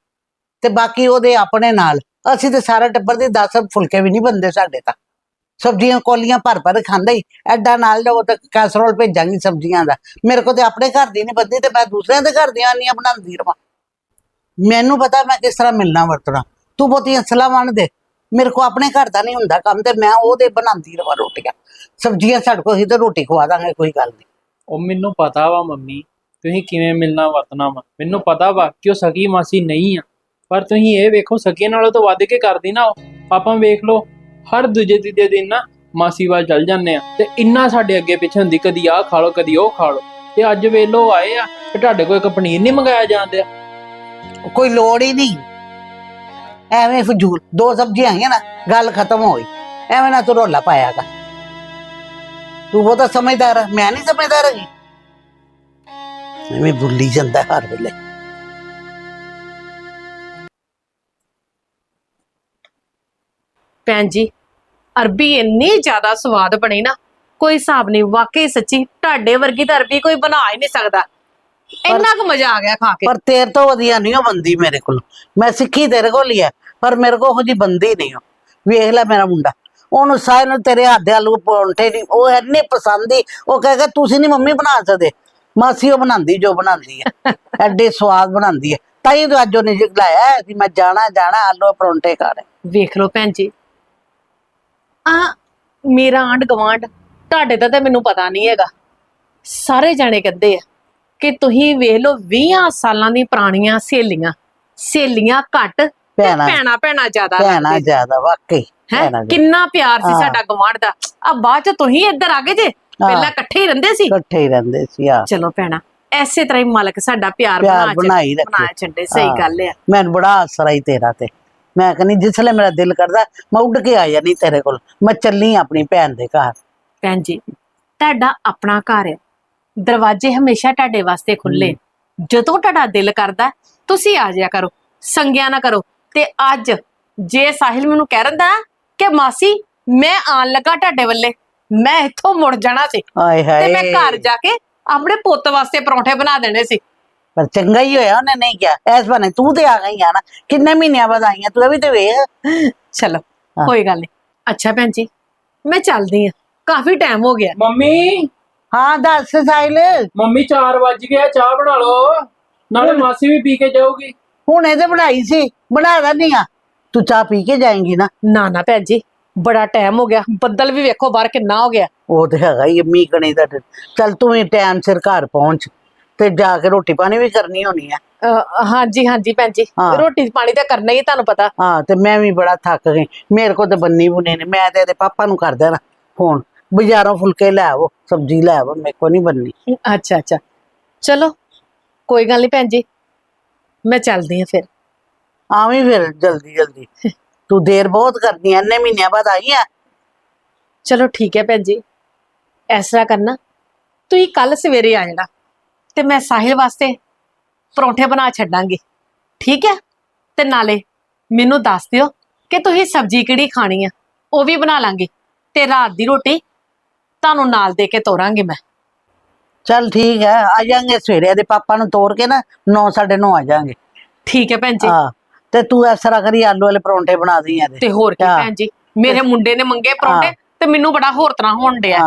ਤੇ ਬਾਕੀ ਉਹਦੇ ਆਪਣੇ ਨਾਲ। ਅਸੀਂ ਤੇ ਸਾਰਾ ਟੱਬਰ ਦੇ 10 ਫੁਲਕੇ ਵੀ ਨਹੀਂ ਬੰਦੇ ਸਾਡੇ ਤਾਂ। ਸਬਜ਼ੀਆਂ ਕੋਲੀਆਂ ਭਰ ਭਰ ਖਾਂਦਾ ਹੀ ਐਡਾ ਨਾਲ ਜਾਓ ਤੇ ਕੈਸਰੋਲ ਭੇਜਾਂਗੀ ਸਬਜ਼ੀਆਂ ਦਾ। ਮੇਰੇ ਕੋਲ ਤੇ ਆਪਣੇ ਘਰ ਦੀ ਨਹੀਂ ਬੰਦੀ ਤੇ ਮੈਂ ਦੂਸਰਿਆਂ ਦੇ ਘਰ ਦੀਆਂ ਆਨੀਆਂ ਬਣਾਉਂਦੀ ਰਵਾਂ। ਮੈਨੂੰ ਪਤਾ ਮੈਂ ਕਿਸ ਤਰ੍ਹਾਂ ਮਿਲਣਾ ਵਰਤਣਾ। ਤੂੰ ਬਹੁਤੀਆਂ ਅਸਲਾ ਨਾ ਦੇ। ਮੇਰੇ ਕੋ ਆਪਣੇ ਘਰ ਦਾ ਨਹੀਂ ਹੁੰਦਾ ਕੰਮ ਤੇ ਮੈਂ ਉਹਦੇ ਬਣਾਉਂਦੀ ਰਵਾਂ ਰੋਟੀਆਂ। ਸਬਜ਼ੀਆਂ ਸਾਡੇ ਕੋਲ ਹੀ ਤਾਂ ਰੋਟੀ ਖਵਾ ਦਾਂਗੇ, ਕੋਈ ਗੱਲ ਨਹੀਂ ਉਹ ਮੈਨੂੰ ਪਤਾ ਵਾ ਮੰਮੀ, ਤੁਸੀਂ ਕਿਵੇਂ ਮਿਲਣਾ ਵਰਤਣਾ ਵਾ। ਮੈਨੂੰ ਪਤਾ ਵਾ ਕਿ ਉਹ ਸਗੀ ਮਾਸੀ ਨਹੀਂ ਆ। ਪਰ ਤੁਸੀਂ ਇਹ ਵੇਖੋ ਸਗੀ ਨਾਲੋਂ ਤਾਂ ਵੱਧ ਕੇ ਕਰਦੀ ਨਾ ਉਹ। ਆਪਾਂ ਵੇਖ ਲਓ ਹਰ ਦੂਜੇ ਤੀਜੇ ਦਿਨ ਨਾ ਮਾਸੀ ਵੱਲ ਚੱਲ ਜਾਂਦੇ ਆ ਤੇ ਇੰਨਾ ਸਾਡੇ ਅੱਗੇ ਪਿੱਛੇ ਹੁੰਦੀ ਕਦੀ ਆਹ ਖਾ ਲਓ ਕਦੀ ਉਹ ਖਾ ਲਓ। ਤੇ ਅੱਜ ਵੇਲੋ ਆਏ ਆ ਤੇ ਤੁਹਾਡੇ ਕੋਲ ਇੱਕ ਪਨੀਰ ਨਹੀਂ ਮੰਗਾਇਆ ਜਾਂਦਿਆ ਕੋਈ ਲੋੜ ਹੀ ਨਹੀਂ। ਐਵੇਂ ਫਜ਼ੂਲ ਦੋ ਸਬਜ਼ੀਆਂ ਆਈਆਂ ਨਾ ਗੱਲ ਖਤਮ ਹੋਈ ਐਵੇਂ ਨਾ ਤੂੰ ਰੋਲਾ ਪਾਇਆਗਾ ਤੂੰ ਬਹੁਤਾ ਸਮਝਦਾਰ ਮੈਂ ਨਹੀਂ ਸਮਝਦਾਰ ਹੈਗੀ। ਐਵੇਂ ਭੁੱਲੀ ਜਾਂਦਾ ਹਰ ਵੇਲੇ। ਭੈਣ ਜੀ ਅਰਬੀ ਇੰਨੀ ਜ਼ਿਆਦਾ ਸਵਾਦ ਬਣੀ ਨਾ ਕੋਈ ਹਿਸਾਬ ਨਹੀਂ ਵਾਕਈ ਸੱਚੀ ਤੁਹਾਡੇ ਵਰਗੀ ਤਾਂ ਅਰਬੀ ਕੋਈ ਬਣਾ ਹੀ ਨਹੀਂ ਸਕਦਾ। ਇੰਨਾ ਕੁ ਮਜ਼ਾ ਆ ਗਿਆ ਖਾ ਕੇ। ਪਰ ਤੇਰੇ ਤੋਂ ਵਧੀਆ ਨਹੀਂ ਉਹ ਬੰਦੀ ਮੇਰੇ ਕੋਲ। ਮੈਂ ਸਿੱਖੀ ਤੇਰੇ ਕੋਲ ਹੀ ਹੈ ਪਰ ਮੇਰੇ ਕੋਲ ਉਹ ਜੀ ਬੰਦੀ ਨਹੀਂ ਉਹ ਵੇਖ ਲੈ ਮੇਰਾ ਮੁੰਡਾ ਉਹਨੂੰ ਸਾਰੇ ਨੂੰ ਤੇਰੇ ਹੱਥ ਦੇ ਆਲੂ ਪਰੌਂਠੇ ਨਹੀਂ ਉਹ ਇੰਨੇ ਪਸੰਦ ਹੀ ਉਹ ਕਹੇਗਾ ਤੁਸੀਂ ਨਹੀਂ ਮੰਮੀ ਬਣਾ ਸਕਦੇ ਮਾਸੀ ਉਹ ਬਣਾਉਂਦੀ ਜੋ ਬਣਾਉਂਦੀ ਹੈ ਐਡੇ ਸਵਾਦ ਬਣਾਉਂਦੀ ਹੈ ਤਾਂ ਹੀ ਤਾਂ ਅੱਜ ਉਹਨੇ ਜਿਗਲਾਇਆ ਕਿ ਮੈਂ ਜਾਣਾ ਜਾਣਾ ਆਲੂ ਪਰੌਂਠੇ ਖਾਣੇ ਵੇਖ ਲਓ ਭੈਣ ਜੀ ਆ ਮੇਰਾ ਆਂਡ ਗਵਾਂਡ ਤੁਹਾਡੇ ਦਾ ਤਾਂ ਮੈਨੂੰ ਪਤਾ ਨਹੀਂ ਹੈਗਾ ਸਾਰੇ ਜਾਣੇ ਕਹਿੰਦੇ ਆ ਕਿ ਤੁਸੀਂ ਵੇਖ ਲਓ 20 ਸਾਲਾਂ ਦੀ ਪੁਰਾਣੀਆਂ ਸਹੇਲੀਆਂ ਸਹੇਲੀਆਂ ਘੱਟ ਤੇ ਭੈਣਾਂ- ਭੈਣਾ ਭੈਣਾ ਜ਼ਿਆਦਾ ਭੈਣਾ ਲੱਗਦੇ ਜ਼ਿਆਦਾ ਵਾਕਈ ਹੈ ਭੈਣਾਂ। ਕਿੰਨਾ ਪਿਆਰ ਸੀ ਹਾਂ। ਸਾਡਾ ਗਵਾਂਡ ਦਾ ਆ ਬਾਅਦ ਚ ਤੁਸੀਂ ਇੱਧਰ ਆ ਗਏ ਜੇ ਪਹਿਲਾਂ ਇਕੱਠੇ ਹੀ ਰਹਿੰਦੇ ਸੀ ਇਕੱਠੇ ਹੀ ਰਹਿੰਦੇ ਸੀ ਆ ਚਲੋ ਭੈਣਾ ਐਸੇ ਤਰ੍ਹਾਂ ਹੀ ਮਾਲਕ ਸਾਡਾ ਪਿਆਰ ਪਿਆਰ ਬਣਾ ਬਣਾਈ ਰੱਖੇ। ਬਣਾ ਛੱਡੇ ਸਹੀ ਹਾਂ। ਗੱਲ ਆ ਮੈਨੂੰ ਬੜਾ ਆਸਰਾ ਹੀ ਤੇਰਾ ਤੇ ਮੈਂ ਕਹਿੰਦੀ ਜਿਸਲੇ ਮੇਰਾ ਦਿਲ ਕਰਦਾ ਮੈਂ ਉੱਡ ਕੇ ਆ ਜਾਨੀ ਤੇਰੇ ਕੋਲ। ਮੈਂ ਚੱਲੀ ਆਪਣੀ ਭੈਣ ਦੇ ਘਰ। ਭੈਣ ਜੀ ਤੁਹਾਡਾ ਆਪਣਾ ਘਰ ਹੈ। ਦਰਵਾਜ਼ੇ ਹਮੇਸ਼ਾ ਤੁਹਾਡੇ ਵਾਸਤੇ ਖੁੱਲੇ ਜਦੋਂ ਤੁਹਾਡਾ ਦਿਲ ਕਰਦਾ ਤੁਸੀਂ ਆ ਜਾਇਆ ਕਰੋ ਸੰਗਿਆ ਨਾ ਕਰੋ। ਤੇ ਅੱਜ ਜੇ ਸਾਹਿਲ ਮੈਨੂੰ ਕਹਿ ਰੰਦਾ ਕਿ ਮਾਸੀ ਮੈਂ ਆਣ ਲੱਗਾ ਤੁਹਾਡੇ ਵੱਲੇ ਮੈਂ ਇੱਥੋਂ ਮੁੜ ਜਾਣਾ ਸੀ। ਆਏ ਤੇ ਮੈਂ ਘਰ ਜਾ ਕੇ ਆਪਣੇ ਪੁੱਤ ਵਾਸਤੇ ਪਰੌਂਠੇ ਬਣਾ ਦੇਣੇ ਸੀ। ਪਰ ਚੰਗਾ ਹੀ ਹੋਇਆ ਉਹਨੇ ਨਹੀਂ ਕਿਹਾ। ਐਸ ਬਹਾਨੇ ਤੂੰ ਤੇ ਆ ਗਈ ਆ ਨਾ ਕਿੰਨੇ ਮਹੀਨਿਆਂ ਬਾਅਦ ਆਈ ਆ ਤੂੰ ਇਹ ਵੀ ਤੇ ਵੇਖ। ਚਲੋ ਹਾਂ। ਕੋਈ ਗੱਲ ਨਹੀਂ। ਅੱਛਾ ਭੈਣ ਜੀ ਮੈਂ ਚੱਲਦੀ ਆ ਕਾਫੀ ਟਾਈਮ ਹੋ ਗਿਆ। ਮੰਮੀ? ਹਾਂ ਦੱਸ ਸਾਹਿਲ। ਮੰਮੀ 4 ਵੱਜ ਗਿਆ ਚਾਹ ਬਣਾ ਲਓ। ਨਾਲੇ ਮਾਸੀ ਵੀ ਪੀ ਕੇ ਜਾਊਗੀ। ਹੁਣ ਇਹ ਤੇ ਬਣਾਈ ਸੀ ਬਣਾ ਨਹੀਂ ਆ ਤੂੰ ਚਾਹ ਪੀ ਕੇ ਜਾਏਂਗੀ ਨਾ। ਨਾ ਨਾ ਭੈਣ ਜੀ ਬੜਾ ਟਾਈਮ ਹੋ ਗਿਆ। ਬੱਦਲ ਵੀ ਵੇਖੋ ਬਾਹਰ ਕਿੰਨਾ ਹੋ ਗਿਆ। ਉਹ ਤੇ ਹੈਗਾ ਹੀ ਮੀਂਹ ਕਣੀ ਦਾ। ਚੱਲ ਤੂੰ ਵੀ ਟਾਈਮ ਸਿਰ ਘਰ ਪਹੁੰਚ। ਤੇ ਜਾ ਕੇ ਰੋਟੀ ਪਾਣੀ ਵੀ ਕਰਨੀ ਹੋਣੀ ਆ ਅਹ, ਹਾਂਜੀ ਹਾਂਜੀ ਭੈਣ ਜੀ ਹਾਂ। ਰੋਟੀ ਪਾਣੀ ਤਾਂ ਕਰਨਾ ਹੀ ਹੈ, ਤੁਹਾਨੂੰ ਪਤਾ ਹਾਂ ਤੇ ਮੈਂ ਵੀ ਬੜਾ ਥੱਕ ਗਈ ਮੇਰੇ ਕੋਲ ਤੇ ਬੰਨੀ ਬੁਨੇ ਨੇ ਮੈਂ ਤੇ ਇਹਦੇ ਪਾਪਾ ਨੂੰ ਕਰ ਦੇਣਾ ਫੋਨ ਬਾਜ਼ਾਰੋਂ ਫੁਲਕੇ ਲੈ ਆਵੋ ਸਬਜ਼ੀ ਲੈ ਆਵੋ ਮੇਰੇ ਕੋ ਨਹੀਂ ਬੰਨੀ ਅੱਛਾ ਅੱਛਾ ਚਲੋ ਕੋਈ ਗੱਲ ਨਹੀਂ ਭੈਣ ਜੀ ਮੈਂ ਚੱਲਦੀ ਆ ਫਿਰ ਆਵੀਂ ਫਿਰ ਜਲਦੀ ਜਲਦੀ ਤੂੰ ਦੇਰ ਬਹੁਤ ਕਰਦੀ ਐ ਇੰਨੇ ਮਹੀਨਿਆਂ ਬਾਅਦ ਆਈ ਆ ਚਲੋ ਠੀਕ ਹੈ ਭੈਣ ਜੀ ਇਸ ਤਰ੍ਹਾਂ ਕਰਨਾ ਤੁਸੀਂ ਕੱਲ ਸਵੇਰੇ ਆ ਜਾਣਾ ਤੇ ਮੈਂ ਸਾਹਿਲ ਵਾਸਤੇ ਪਰੌਂਠੇ ਬਣਾ ਛੱਡਾਂਗੀ। ਠੀਕ ਹੈ? ਤੇ ਨਾਲੇ ਮੈਨੂੰ ਦੱਸ ਦਿਓ ਕਿ ਤੁਸੀਂ ਸਬਜ਼ੀ ਕਿਹੜੀ ਖਾਣੀ ਆ? ਉਹ ਵੀ ਬਣਾ ਲਾਂਗੇ ਤੇ ਰਾਤ ਦੀ ਰੋਟੀ ਤੁਹਾਨੂੰ ਨਾਲ ਦੇ ਕੇ ਤੋਰਾਂਗੇ ਮੈਂ। ਚੱਲ ਠੀਕ ਹੈ ਆ ਜਾਾਂਗੇ ਸਵੇਰੇ ਇਹਦੇ ਪਾਪਾ ਨੂੰ ਤੋਰ ਕੇ ਨਾ 9:30 ਆ ਜਾਾਂਗੇ। ਠੀਕ ਹੈ ਭੈਣ ਜੀ। ਹਾਂ ਤੇ ਤੂੰ ਇਸ ਤਰ੍ਹਾਂ ਕਰੀ ਆਲੂ ਵਾਲੇ ਪਰੌਂਠੇ ਬਣਾ ਦੀ ਇਹਦੇ। ਤੇ ਹੋਰ ਕੀ। ਭੈਣ ਜੀ ਮੇਰੇ ਮੁੰਡੇ ਨੇ ਮੰਗੇ ਪਰੌਂਠੇ। ਤੇ ਮੈਨੂੰ ਬੜਾ ਹੋਰ ਤਰ੍ਹਾਂ ਹੋਣ ਡਿਆ।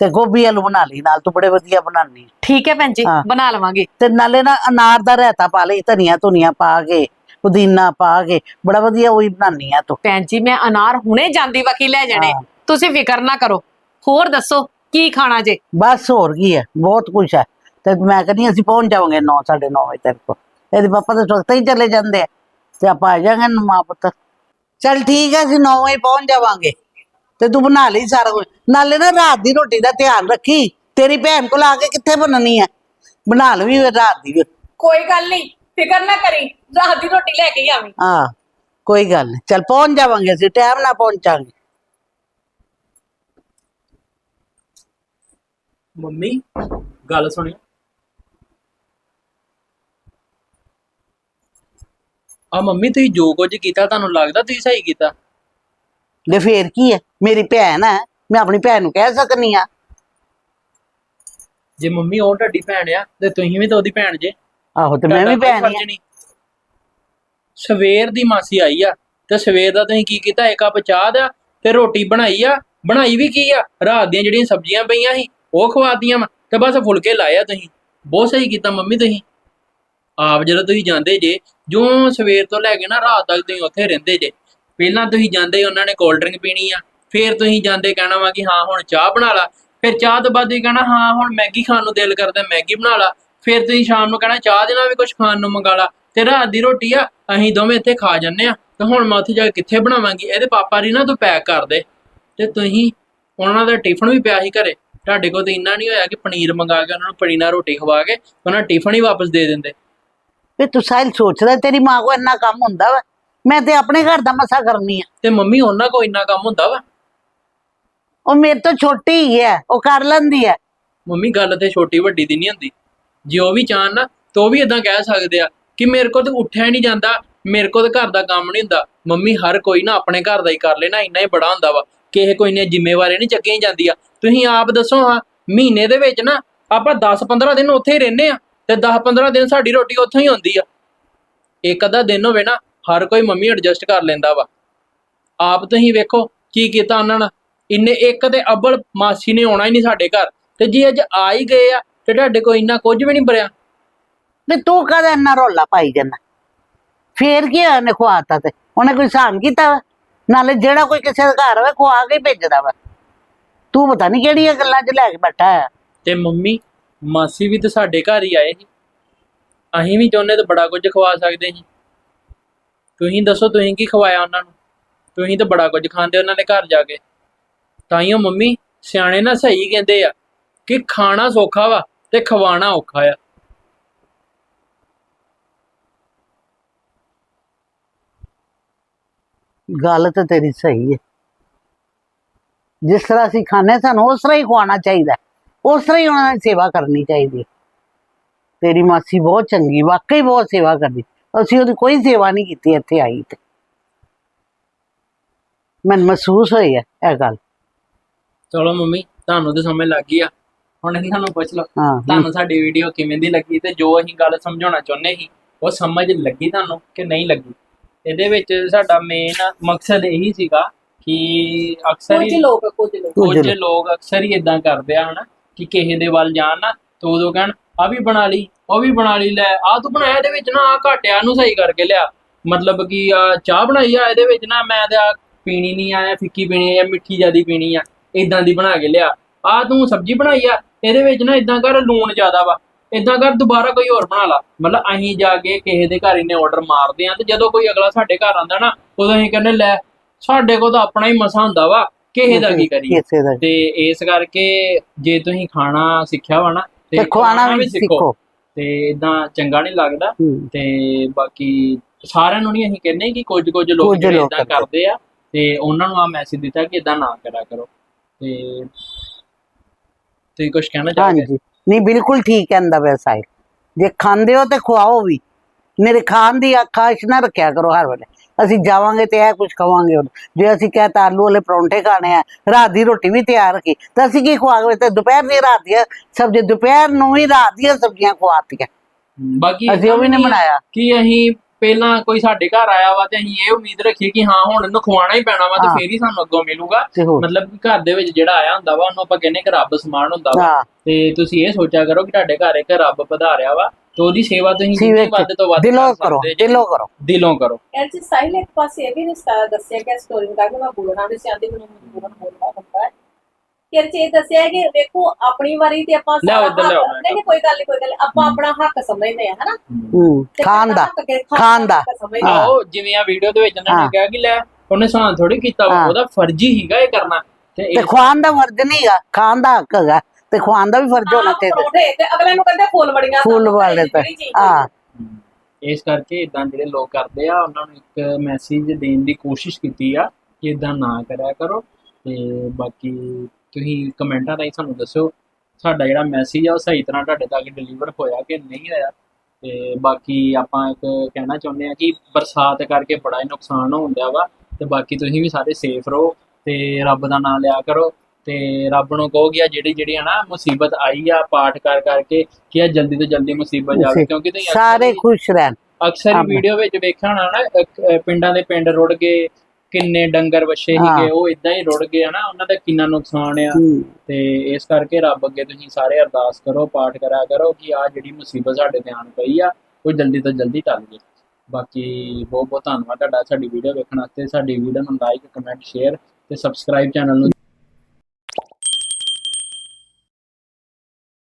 ਤੇ ਗੋਭੀ ਆਲੂ ਬਣਾ ਲਈ ਨਾਲ ਤੂੰ ਬੜੇ ਵਧੀਆ ਬਣਾਉਣੀ ਠੀਕ ਹੈ ਭੈਣ ਜੀ ਹਾਂ। ਬਣਾ ਲਵਾਂਗੇ। ਤੇ ਨਾਲੇ ਨਾ ਅਨਾਰ ਦਾ ਰਾਇਤਾ ਪਾ ਲਈ ਧਨੀਆ ਧੁਨੀਆ ਪਾ ਕੇ ਪੁਦੀਨਾ ਪਾ ਕੇ ਬੜਾ ਵਧੀਆ ਉਹੀ ਬਣਾਉਣੀ ਆ ਤੂੰ। ਭੈਣ ਜੀ ਮੈਂ ਅਨਾਰ ਹੁਣੇ ਜਾਂਦੀ ਵਕੀ ਲੈ ਜਾਣੇ। ਹਾਂ। ਤੁਸੀਂ ਫਿਕਰ ਨਾ ਕਰੋ। ਹੋਰ ਦੱਸੋ ਕੀ ਖਾਣਾ ਜੇ? ਬਸ ਹੋਰ ਕੀ ਹੈ ਬਹੁਤ ਕੁਝ ਹੈ। ਤੇ ਮੈਂ ਕਹਿੰਦੀ ਅਸੀਂ ਪਹੁੰਚ ਜਾਵਾਂਗੇ 9 9:30 ਵਜੇ ਤੱਕ ਇਹਦੇ ਪਾਪਾ ਤਾਂ ਵਕਤ ਹੀ ਚਲੇ ਜਾਂਦੇ ਆ। ਤੇ ਆਪਾਂ ਆ ਜਾਵਾਂਗੇ ਮਾਂ ਚੱਲ ਠੀਕ ਹੈ ਅਸੀਂ 9 ਵਜੇ ਪਹੁੰਚ ਜਾਵਾਂਗੇ। ਤੇ ਤੂੰ ਬਣਾ ਲਈ ਸਾਰਾ ਕੁਝ ਨਾਲੇ ਨਾ ਰਾਤ ਦੀ ਰੋਟੀ ਦਾ ਧਿਆਨ ਰੱਖੀ। ਤੇਰੀ ਭੈਣ ਕੋਲ ਆ ਕੇ ਕਿੱਥੇ ਬਣਨੀ ਹੈ ਬਣਾ ਲਵੀ ਰਾਤ ਦੀ। ਕੋਈ ਗੱਲ ਨਹੀਂ ਫਿਕਰ ਨਾ ਕਰੀ ਰਾਤ ਦੀ ਰੋਟੀ ਲੈ ਕੇ ਹੀ ਆਵੀਂ। ਹਾਂ ਕੋਈ ਗੱਲ ਨਹੀਂ। ਚੱਲ ਪਹੁੰਚ ਜਾਵਾਂਗੇ ਅਸੀਂ ਟਾਈਮ ਨਾਲ ਪਹੁੰਚਾਂਗੇ। ਮੰਮੀ ਗੱਲ ਸੁਣਿਓ ਆ ਮੰਮੀ ਤੁਸੀਂ ਜੋ ਕੁਝ ਕੀਤਾ ਤੁਹਾਨੂੰ ਲੱਗਦਾ ਤੁਸੀਂ ਸਹੀ ਕੀਤਾ? ਲੈ ਫੇਰ ਕੀ ਹੈ? ਮੇਰੀ ਭੈਣ ਹੈ ਮੈਂ ਆਪਣੀ ਭੈਣ ਨੂੰ ਕਹਿ ਸਕਨੀ ਆ ਜੇ ਮੰਮੀ ਉਹ ਤੁਹਾਡੀ ਭੈਣ ਆ ਤੇ ਤੁਸੀਂ ਵੀ ਤਾਂ ਉਹਦੀ ਭੈਣ ਜੇ। ਆਹੋ ਤੇ ਮੈਂ ਵੀ ਤੁਹਾਡਾ ਕੋਈ ਭੈਣ ਫਰਜ਼ ਆ। ਨਹੀਂ। ਸਵੇਰ ਦੀ ਮਾਸੀ ਆਈ ਆ ਤੇ ਸਵੇਰ ਦਾ ਤੁਸੀਂ ਕੀ ਕੀਤਾ? ਇੱਕ ਕੱਪ ਚਾਹ ਦਾ ਤੇ ਰੋਟੀ ਬਣਾਈ ਆ। ਬਣਾਈ ਵੀ ਕੀ ਆ? ਰਾਤ ਦੀਆਂ ਜਿਹੜੀਆਂ ਸਬਜ਼ੀਆਂ ਪਈਆਂ ਸੀ ਉਹ ਖਵਾਤੀਆਂ ਵਾ ਤੇ ਬਸ ਫੁਲਕੇ ਲਾਏ ਆ ਤੁਸੀਂ। ਬਹੁਤ ਸਹੀ ਕੀਤਾ ਮੰਮੀ ਤੁਸੀਂ। ਆਪ ਜਦੋਂ ਤੁਸੀਂ ਜਾਂਦੇ ਜੇ ਜੋ ਸਵੇਰ ਤੋਂ ਲੈ ਕੇ ਨਾ ਰਾਤ ਤੱਕ ਤੁਸੀਂ ਉੱਥੇ ਰਹਿੰਦੇ ਜੇ ਪਹਿਲਾਂ ਤੁਸੀਂ ਜਾਂਦੇ ਉਹਨਾਂ ਨੇ ਕੋਲਡ ਡਰਿੰਕ ਪੀਣੀ ਆ, ਫਿਰ ਤੁਸੀਂ ਜਾਂਦੇ ਕਹਿਣਾ ਵਾ ਕਿ ਹਾਂ ਹੁਣ ਚਾਹ ਬਣਾ ਲਾ, ਫਿਰ ਚਾਹ ਤੋਂ ਬਾਅਦ ਤੁਸੀਂ ਕਹਿਣਾ ਹਾਂ ਹੁਣ ਮੈਗੀ ਖਾਣ ਨੂੰ ਦਿਲ ਕਰਦਾ ਮੈਗੀ ਬਣਾ ਲਾ, ਫਿਰ ਤੁਸੀਂ ਸ਼ਾਮ ਨੂੰ ਕਹਿਣਾ ਚਾਹ ਦੇ ਨਾਲ ਵੀ ਕੁਝ ਖਾਣ ਨੂੰ ਮੰਗਾ ਲਾ, ਤੇ ਰਾਤ ਦੀ ਰੋਟੀ ਆ, ਅਸੀਂ ਦੋਵੇਂ ਇੱਥੇ ਖਾ ਜੰਨੇ ਆ, ਤੇ ਹੁਣ ਮੈਂ ਉੱਥੇ ਜਾ ਕੇ ਕਿੱਥੇ ਬਣਾਵਾਂਗੀ, ਇਹਦੇ ਪਾਪਾ ਦੀ ਨਾ ਤੂੰ ਪੈਕ ਕਰ ਦੇ ਤੇ ਤੁਸੀਂ ਉਹਨਾਂ ਦਾ ਟਿਫਨ ਵੀ ਪਿਆ ਸੀ ਘਰੇ, ਤੁਹਾਡੇ ਕੋਲ ਤਾਂ ਇੰਨਾ ਨਹੀਂ ਹੋਇਆ ਕਿ ਪਨੀਰ ਮੰਗਾ ਕੇ ਉਹਨਾਂ ਨੂੰ ਪਨੀਰ ਨਾਲ ਰੋਟੀ ਖਵਾ ਕੇ, ਉਹਨਾਂ ਟਿਫਨ ਹੀ ਵਾਪਸ ਦੇ ਦਿੰਦੇ। ਵੀ ਤੂੰ ਸਾਹਿਲ ਸੋਚਦਾ ਤੇਰੀ ਮਾਂ ਕੋ ਇੰਨਾ ਕੰਮ ਹੁੰਦਾ ਵਾ ਮੈਂ ਤੇ ਆਪਣੇ ਘਰ ਦਾ ਮਸਾ ਕਰਨੀ ਆ। ਤੇ ਮੰਮੀ ਉਹਨਾਂ ਕੋਲ ਇੰਨਾ ਕੰਮ ਹੁੰਦਾ ਵਾ? ਉਹ ਮੇਰੇ ਤੋਂ ਛੋਟੀ ਹੀ ਹੈ ਉਹ ਕਰ ਲੈਂਦੀ ਹੈ। ਮੰਮੀ ਗੱਲ ਤੇ ਛੋਟੀ ਵੱਡੀ ਦੀ ਨਹੀਂ ਹੁੰਦੀ। ਜੇ ਉਹ ਵੀ ਚਾਹਣ ਨਾ ਤਾਂ ਉਹ ਵੀ ਇਦਾਂ ਕਹਿ ਸਕਦੇ ਆ ਕਿ ਮੇਰੇ ਕੋਲ ਤਾਂ ਉੱਠਿਆ ਨਹੀਂ ਜਾਂਦਾ ਮੇਰੇ ਕੋਲ ਤਾਂ ਘਰ ਦਾ ਕੰਮ ਨਹੀਂ ਹੁੰਦਾ। ਮੰਮੀ ਹਰ ਕੋਈ ਨਾ ਆਪਣੇ ਘਰ ਦਾ ਹੀ ਕਰ ਲੈਣਾ ਇੰਨਾ ਹੀ ਬੜਾ ਹੁੰਦਾ ਵਾ। ਕਿਸੇ ਕੋਈ ਨੇ ਜ਼ਿੰਮੇਵਾਰੀ ਨਹੀਂ ਚੱਕੀਆਂ ਜਾਂਦੀ ਆ। ਤੁਸੀਂ ਆਪ ਦੱਸੋ ਹਾਂ ਮਹੀਨੇ ਦੇ ਵਿੱਚ ਨਾ ਆਪਾਂ 10-15 ਦਿਨ ਉੱਥੇ ਹੀ ਰਹਿੰਦੇ ਆ ਤੇ 10-15 ਦਿਨ ਸਾਡੀ ਰੋਟੀ ਉੱਥੋਂ ਹੀ ਆਉਂਦੀ ਆ। ਇੱਕ ਅੱਧਾ ਦਿਨ ਹੋਵੇ ਨਾ ਹਰ ਕੋਈ ਮੰਮੀ ਐਡਜਸਟ ਕਰ ਲੈਂਦਾ ਵਾ। ਆਪ ਤੁਸੀਂ ਵੇਖੋ ਕੀ ਕੀਤਾ ਉਹਨਾਂ ਨਾਲ ਇੰਨੇ ਇੱਕ ਤੇ ਅੱਬਲ ਮਾਸੀ ਨੇ ਆਉਣਾ ਹੀ ਨਹੀਂ ਸਾਡੇ ਘਰ। ਤੇ ਜੇ ਅੱਜ ਆ ਹੀ ਗਏ ਆ ਤੇ ਤੁਹਾਡੇ ਕੋਲ ਇੰਨਾ ਕੁਝ ਵੀ ਨਹੀਂ ਬਰਿਆ। ਵੀ ਤੂੰ ਕਦੇ ਇੰਨਾ ਰੋਲਾ ਪਾਈ ਜਾਂਦਾ? ਫੇਰ ਕੀ ਹੋਇਆ ਨੇ ਖਵਾਤਾ ਤੇ? ਉਹਨੇ ਕੋਈ ਸਾਨ ਕੀਤਾ ਵਾ? ਨਾਲੇ ਜਿਹੜਾ ਕੋਈ ਕਿਸੇ ਦਾ ਘਰ ਹੋਵੇ ਖਵਾ ਕੇ ਹੀ ਭੇਜਦਾ ਵਾ। ਤੂੰ ਪਤਾ ਨਹੀਂ ਕਿਹੜੀਆਂ ਗੱਲਾਂ 'ਚ ਲੈ ਕੇ ਬੈਠਾ ਹੈ ਤੇ ਮੰਮੀ ਮਾਸੀ ਵੀ ਤਾਂ ਸਾਡੇ ਘਰ ਹੀ ਆਏ ਸੀ। ਅਸੀਂ ਵੀ ਚਾਹੁੰਦੇ ਤਾਂ ਬੜਾ ਕੁਝ ਖਵਾ ਸਕਦੇ ਸੀ। ਤੁਸੀਂ ਦੱਸੋ ਤੁਸੀਂ ਕੀ ਖਵਾਇਆ ਉਹਨਾਂ ਨੂੰ? ਤੁਸੀਂ ਤਾਂ ਬੜਾ ਕੁਝ ਖਾਂਦੇ ਉਹਨਾਂ ਦੇ ਘਰ ਜਾ ਕੇ। ਤਾਂ ਹੀ ਉਹ ਮੰਮੀ, ਸਿਆਣੇ ਨਾ ਸਹੀ ਕਹਿੰਦੇ ਆ ਕਿ ਖਾਣਾ ਸੌਖਾ ਵਾ ਤੇ ਖਵਾਣਾ ਔਖਾ ਆ। ਗੱਲ ਤਾਂ ਤੇਰੀ ਸਹੀ ਹੈ ਜਿਸ ਤਰ੍ਹਾਂ ਅਸੀਂ ਖਾਣੇ ਸਾਨੂੰ ਉਸ ਤਰ੍ਹਾਂ ਹੀ ਖਵਾਉਣਾ ਚਾਹੀਦਾ ਉਸ ਤਰ੍ਹਾਂ ਹੀ ਉਹਨਾਂ ਦੀ ਸੇਵਾ ਕਰਨੀ ਚਾਹੀਦੀ ਹੈ। ਤੇਰੀ ਮਾਸੀ ਬਹੁਤ ਚੰਗੀ, ਵਾਕਈ ਬਹੁਤ ਸੇਵਾ ਕਰਦੀ। ਅਸੀਂ ਉਹਦੀ ਕੋਈ ਸੇਵਾ ਨਹੀਂ ਕੀਤੀ ਇੱਥੇ ਆਈ ਤੇ। ਮੈਨੂੰ ਮਹਿਸੂਸ ਹੋਈ ਹੈ ਇਹ ਗੱਲ। ਚਲੋ ਮੰਮੀ ਤੁਹਾਨੂੰ ਤਾਂ ਸਮਝ ਲੱਗ ਗਈ ਆ। ਹੁਣ ਇਹਨਾਂ ਨੂੰ ਪੁੱਛ ਲਓ ਹਾਂ ਤੁਹਾਨੂੰ ਸਾਡੀ ਵੀਡੀਓ ਕਿਵੇਂ ਦੀ ਲੱਗੀ ਤੇ ਜੋ ਅਸੀਂ ਗੱਲ ਸਮਝਾਉਣਾ ਚਾਹੁੰਦੇ ਸੀ ਉਹ ਸਮਝ ਲੱਗੀ ਤੁਹਾਨੂੰ ਕਿ ਨਹੀਂ ਲੱਗੀ? ਇਹਦੇ ਵਿੱਚ ਸਾਡਾ ਮੇਨ ਮਕਸਦ ਇਹੀ ਸੀਗਾ ਕਿ ਅਕਸਰ ਕੁਝ ਹੀ ਲੋਕ ਕੁਝ ਲੋਕ। ਕੁਝ। ਲੋਕ ਅਕਸਰ ਹੀ ਇਦਾਂ ਕਰਦੇ ਆ ਹਨਾ ਕਿ ਕਿਸੇ ਦੇ ਵੱਲ ਜਾਣ ਨਾ ਤੇ ਉਦੋਂ ਕਹਿਣ ਆ ਵੀ ਬਣਾ ਲਈ ਉਹ ਵੀ ਬਣਾ ਲਈ ਲੈ ਆ ਤੂੰ ਬਣਾਇਆ ਇਹਦੇ ਵਿੱਚ ਨਾ ਆ ਘਾਟਿਆ ਨੂੰ ਸਹੀ ਕਰਕੇ ਲਿਆ। ਮਤਲਬ ਕਿ ਆ ਚਾਹ ਬਣਾਈ ਆ ਇਹਦੇ ਵਿੱਚ ਨਾ ਮੈਂ ਤੇ ਆ ਪੀਣੀ ਨਹੀਂ ਆ ਫਿੱਕੀ ਪੀਣੀ ਆ ਮਿੱਠੀ ਜਿਆਦੀ ਪੀਣੀ ਆ ਇਦਾਂ ਦੀ ਬਣਾ ਕੇ ਲਿਆ। ਆ ਤੂੰ ਸਬਜ਼ੀ ਬਣਾਈ ਆ ਇਹਦੇ ਵਿੱਚ ਨਾ ਇਦਾਂ ਕਰ ਲੂਣ ਜ਼ਿਆਦਾ ਵਾ। ਇਦਾਂ ਕਰ ਦੁਬਾਰਾ ਕੋਈ ਹੋਰ ਬਣਾ ਲਾ। ਮਤਲਬ ਅਸੀਂ ਜਾ ਕੇ ਕਿਸੇ ਦੇ ਘਰ ਇਹਨੇ ਆਰਡਰ ਮਾਰਦੇ ਆ ਤੇ ਜਦੋਂ ਕੋਈ ਅਗਲਾ ਸਾਡੇ ਘਰ ਆਂਦਾ ਨਾ ਉਦੋਂ ਅਸੀਂ ਕਹਿੰਦੇ ਲੈ ਸਾਡੇ ਕੋਲ ਤਾਂ ਆਪਣਾ ਹੀ ਮਸਾ ਹੁੰਦਾ ਵਾ ਕਿਸੇ ਦਾ ਕੀ ਕਰੀਏ? ਤੇ ਇਸ ਕਰਕੇ ਜੇ ਤੁਸੀਂ ਖਾਣਾ ਸਿੱਖਿਆ ਵਾ ਨਾ ਤੇ ਖਵਾਣਾ ਵੀ ਸਿੱਖੋ। ਤੇ ਇਦਾਂ ਚੰਗਾ ਨਹੀਂ ਲੱਗਦਾ। ਤੇ ਬਾਕੀ ਸਾਰਿਆਂ ਨੂੰ ਨਹੀਂ ਅਸੀਂ ਕਹਿੰਦੇ ਕਿ ਕੁਝ ਕੁਝ ਲੋਕ ਜਿਹੜੇ ਇਦਾਂ ਕਰਦੇ। ਆ। ਤੇ ਉਹਨਾਂ ਨੂੰ ਆ ਮੈਸੇਜ ਦਿੱਤਾ ਕਿ ਇਦਾਂ ਨਾ ਕਰਿਆ ਕਰੋ। ਤੇ ਤੁਸੀਂ ਕੁਝ ਕਹਿਣਾ ਚਾਹੋਗੇ? ਹਾਂਜੀ। ਨਹੀਂ ਬਿਲਕੁਲ ਠੀਕ ਕਹਿੰਦਾ ਸਾਹਿਲ। ਜੇ ਖਾਂਦੇ ਹੋ ਤੇ ਖਵਾਓ ਵੀ। ਮੇਰੇ ਖਾਣ ਦੀ ਆਕਾਸ਼ ਨਾ ਰੱਖਿਆ ਕਰੋ ਹਰ ਵੇਲੇ। ਅਸੀਂ ਜਾਵਾਂਗੇ ਤੇ ਇਹ ਕੁਝ ਖਵਾਵਾਂਗੇ ਹੁਣ। ਜੇ ਅਸੀਂ ਕਹਤਾ ਆਲੂ ਵਾਲੇ ਪਰੌਂਠੇ ਖਾਣੇ ਆ ਰਾਤ ਦੀ ਰੋਟੀ ਵੀ ਤਿਆਰ ਰੱਖੀ ਤਾਂ ਅਸੀਂ ਕੀ ਖਵਾਵਾਂਗੇ ਤੇ ਦੁਪਹਿਰ ਦੀ ਰਾਤ ਦੀਆਂ ਸਬਜ਼ੀ ਦੁਪਹਿਰ ਨੂੰ ਹੀ ਰਾਤ ਦੀਆਂ ਸਬਜ਼ੀਆਂ ਖਵਾਤੀਆਂ। ਬਾਕੀ ਅਸੀਂ ਉਹ ਵੀ ਨਹੀਂ ਬਣਾਇਆ। ਕਿ ਅਸੀਂ ਪਹਿਲਾਂ ਕੋਈ ਸਾਡੇ ਘਰ ਆਇਆ ਵਾ ਤੇ ਅਸੀਂ ਇਹ ਉਮੀਦ ਰੱਖੀ ਕਿ ਹਾਂ ਹੁਣ ਇਹਨੂੰ ਖਵਾਉਣਾ ਹੀ ਪੈਣਾ ਵਾ ਤੇ। ਫੇਰ ਹੀ ਸਾਨੂੰ ਅੱਗੋਂ ਮਿਲੂਗਾ। ਤੇ ਮਤਲਬ ਕਿ ਘਰ ਦੇ ਵਿੱਚ ਜਿਹੜਾ ਆਇਆ ਹੁੰਦਾ ਵਾ ਉਹਨੂੰ ਆਪਾਂ ਕਹਿੰਦੇ ਕਿ ਰੱਬ ਸਮਾਨ ਹੁੰਦਾ ਵਾ। ਤੇ ਤੁਸੀਂ ਇਹ ਸੋਚਿਆ ਕਰੋ ਕਿ ਤੁਹਾਡੇ ਘਰ ਇੱਕ ਰੱਬ ਪਧਾਰਿਆ ਵਾ। ਤੇ ਉਹਦੀ ਸੇਵਾ ਤੁਸੀਂ ਜਿੰਨੀ ਵੱਧ ਤੋਂ ਵੱਧ ਦਿਲੋਂ ਕਰ ਕਰੋ ਸਕਦੇ ਜੇ। ਦਿਲੋਂ ਕਰੋ ਦਿਲੋਂ ਕਰੋ ਸਾਹਿਲ ਇੱਕ ਪਾਸੇ ਇਹ ਵੀ ਰਿਸ਼ਤਾ ਦੱਸਿਆ ਕਿ ਸਟੋਰੀ ਦਾ ਕਿ ਮੈਂ ਬੋਲਣਾ ਨਹੀਂ ਚਾਹੁੰਦੀ ਮੈਨੂੰ ਮਜਬੂਰਨ ਬੋਲਣਾ ਹੁੰਦਾ ਹੈ ਕਿ ਇਹ 'ਚ ਇਹ ਦੱਸਿਆ ਕਿ ਵੇਖੋ ਆਪਣੀ ਵਾਰੀ ਤੇ ਆਪਾਂ ਲਿਆਓ ਸਾਰਾ ਇੱਧਰ ਹੱਕ- ਲਿਆਓ। ਨਹੀਂ ਨਹੀਂ ਕੋਈ ਗੱਲ ਨਹੀਂ ਕੋਈ ਗੱਲ ਆਪਾਂ ਆਪਣਾ ਹੱਕ ਸਮਝਦੇ ਆ ਹਨਾ ਹੂੰ ਤੇ ਖਾਣ ਦਾ ਹੱਕ ਕੇ- ਖਾਣ ਦਾ। ਹੱਕ ਸਮਝਦੇ ਆ। ਹਾਂ। ਆਓ ਜਿਵੇਂ ਆ ਵੀਡੀਓ ਦੇ ਵਿੱਚ ਉਹਨਾਂ ਨੇ ਹਾਂ। ਕਿਹਾ ਕਿ ਲੈ ਉਹਨੇ ਸਾਨ ਥੋੜੀ ਕੀਤਾ ਵਾ, ਹਾਂ। ਉਹਦਾ ਫਰਜ਼ ਹੀ ਹੈਗਾ ਇਹ ਕਰਨਾ ਤੇ ਤੇ ਇਹ ਖਵਾਉਣ ਦਾ ਫਰਜ਼ ਨਹੀਂਗਾ ਖਾਣ ਦਾ ਹੱਕ ਹੈਗਾ ਤੇ ਖਵਾਉਣ ਦਾ ਵੀ ਫਰਜ਼ ਹੋਣਾ ਚਾਹੀਦਾ ਪਰੌਂਠੇ ਤੇ ਅਗਲੇ ਨੂੰ ਕਹਿੰਦੇ ਫੁੱਲ ਬੜੀਆਂ ਫੁੱਲ ਵਾਲੇ ਤਾਂ ਹਾਂ। ਇਸ ਕਰਕੇ ਇਦਾਂ ਜਿਹੜੇ ਲੋਕ ਕਰਦੇ ਆ ਉਹਨਾਂ ਨੂੰ ਇੱਕ ਮੈਸੇਜ ਦੇਣ ਦੀ ਕੋਸ਼ਿਸ਼ ਕੀਤੀ ਆ ਕਿ ਇਦਾਂ ਨਾ ਕਰਿਆ ਕਰੋ। ਤੇ ਬਾਕੀ ਤੁਸੀਂ ਕਮੈਂਟਾਂ ਰਾਹੀਂ ਸਾਨੂੰ ਦੱਸੋ ਸਾਡਾ ਜਿਹੜਾ ਮੈਸੇਜ ਆ ਉਹ ਸਹੀ ਤਰ੍ਹਾਂ ਤੁਹਾਡੇ ਤੱਕ ਡਿਲੀਵਰ ਹੋਇਆ ਕਿ ਨਹੀਂ ਹੋਇਆ। ਤੇ ਬਾਕੀ ਆਪਾਂ ਇੱਕ ਕਹਿਣਾ ਚਾਹੁੰਦੇ ਆ ਕਿ ਬਰਸਾਤ ਕਰਕੇ ਬੜਾ ਹੀ ਨੁਕਸਾਨ ਹੁੰਦਾ ਵਾ। ਤੇ ਬਾਕੀ ਤੁਸੀਂ ਵੀ ਸਾਰੇ ਸੇਫ ਰਹੋ ਤੇ ਰੱਬ ਦਾ ਨਾਮ ਲਿਆ ਕਰੋ। ਤੇ ਰੱਬ ਨੂੰ ਕਹੋ ਕਿ ਆ ਜਿਹੜੀ ਜਿਹੜੀ ਆ ਨਾ ਮੁਸੀਬਤ ਆਈ ਆ ਪਾਠ ਕਰ ਕਰਕੇ ਕਿ ਆ ਜਲਦੀ ਤੋਂ ਜਲਦੀ ਮੁਸੀਬਤ ਜਾਵੇ। ਕਿਉਂਕਿ ਤੁਸੀਂ ਸਾਰੇ ਹੀ- ਖੁਸ਼ ਰਹਿਣ ਅਕਸਰ ਹੀ। ਵੀਡੀਓ ਵਿੱਚ ਵੇਖਿਆ ਹੋਣਾ ਨਾ ਪਿੰਡਾਂ ਦੇ ਪਿੰਡ ਰੁੜ ਗਏ ਕਿੰਨੇ ਡੰਗਰ ਵੱਛੇ ਹਾਂ। ਸੀਗੇ ਉਹ ਇਦਾਂ ਹੀ ਰੁੜ ਗਏ ਹਨਾ ਉਹਨਾਂ ਦਾ ਕਿੰਨਾ ਨੁਕਸਾਨ ਆ ਹੂੰ। ਤੇ ਇਸ ਕਰਕੇ ਰੱਬ ਅੱਗੇ ਤੁਸੀਂ ਸਾਰੇ ਅਰਦਾਸ ਕਰੋ ਪਾਠ ਕਰਿਆ ਕਰੋ ਕਿ ਆ ਜਿਹੜੀ ਮੁਸੀਬਤ ਸਾਡੇ ਤੇ ਆਣ ਪਈ ਆ ਉਹ ਜਲਦੀ ਤੋਂ ਜਲਦੀ ਟਲ ਜੇ ਬਾਕੀ ਬਹੁਤ ਬਹੁਤ ਧੰਨਵਾਦ ਤੁਹਾਡਾ ਸਾਡੀ ਵੀਡੀਓ ਵੇਖਣ ਵਾਸਤੇ ਸਾਡੀ ਵੀਡੀਓ ਨੂੰ ਲਾਈਕ ਕਮੈਂਟ ਸ਼ੇਅਰ ਤੇ ਸਬਸਕ੍ਰਾਈਬ ਚੈਨਲ ਨੂੰ